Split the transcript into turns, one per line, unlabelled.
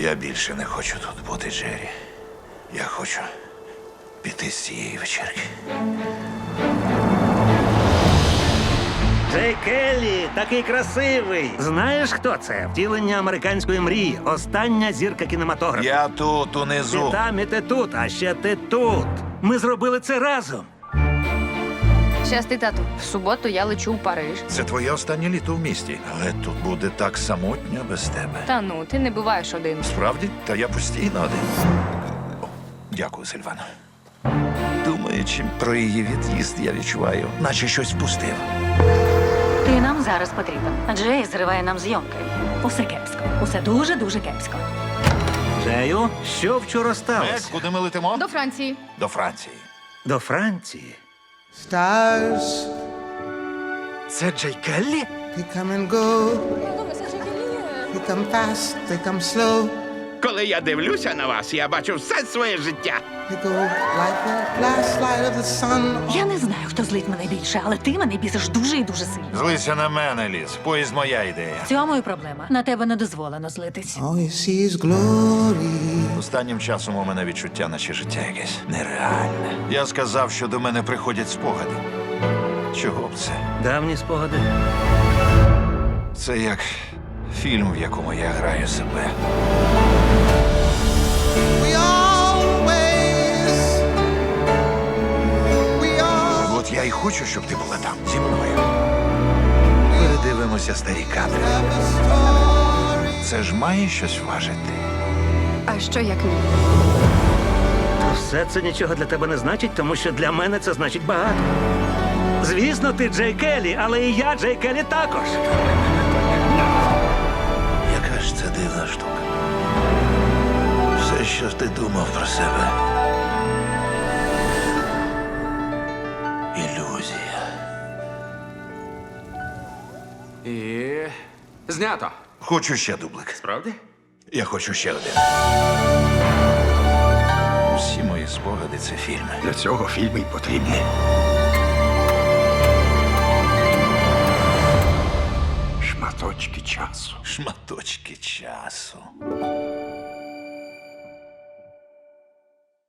Я більше не хочу тут бути, Джері. Я хочу піти з цієї вечірки.
Джей Келлі, такий красивий. Знаєш, хто це? Втілення американської мрії. Остання зірка кінематографу.
Я тут,
Ти
унизу.
там і ти тут, а ще ти тут. Ми зробили це разом.
Щасти, тату. В суботу я лечу у Париж.
Це твоє останнє літо в місті. Але тут буде так самотньо без тебе.
Та ну, ти не буваєш один.
Справді? Та я постійно один. О, дякую, Сильвано. Думаючи про її від'їзд, я відчуваю, наче щось впустив.
Ти нам зараз потрібен. Джей зриває нам зйомки.
Усе кепсько. Усе дуже дуже кепсько.
Джею, що вчора
Мек,
сталося?
куди ми летимо?
До Франції.
До Франції.
До Франції.
Stars,
Це Джей Келлі?
they come and go. They come fast, they come slow.
Коли я дивлюся на вас, я бачу все своє життя.
Я не знаю, хто злить мене більше, але ти мене бісиш дуже і дуже сильно.
Злися на мене, Ліс. Поїзд моя ідея.
В цьому і проблема. На тебе не дозволено злитись.
Останнім часом у мене відчуття, наче життя якесь нереальне. Я сказав, що до мене приходять спогади. Чого б це?
Давні спогади.
Це як фільм, в якому я граю себе. Хочу, щоб ти була там зі мною. Передивимося старі кадри. Це ж має щось важити.
А що як ні?
Все це нічого для тебе не значить, тому що для мене це значить багато. Звісно, ти Джей Келлі, але і я Джей Келлі також.
Яка ж це дивна штука. Все, що ти думав про себе.
І знято.
Хочу ще дублик.
Справді?
Я хочу ще один. Всі мої спогади це фільми.
Для цього фільми й потрібні. Шматочки часу. Шматочки часу.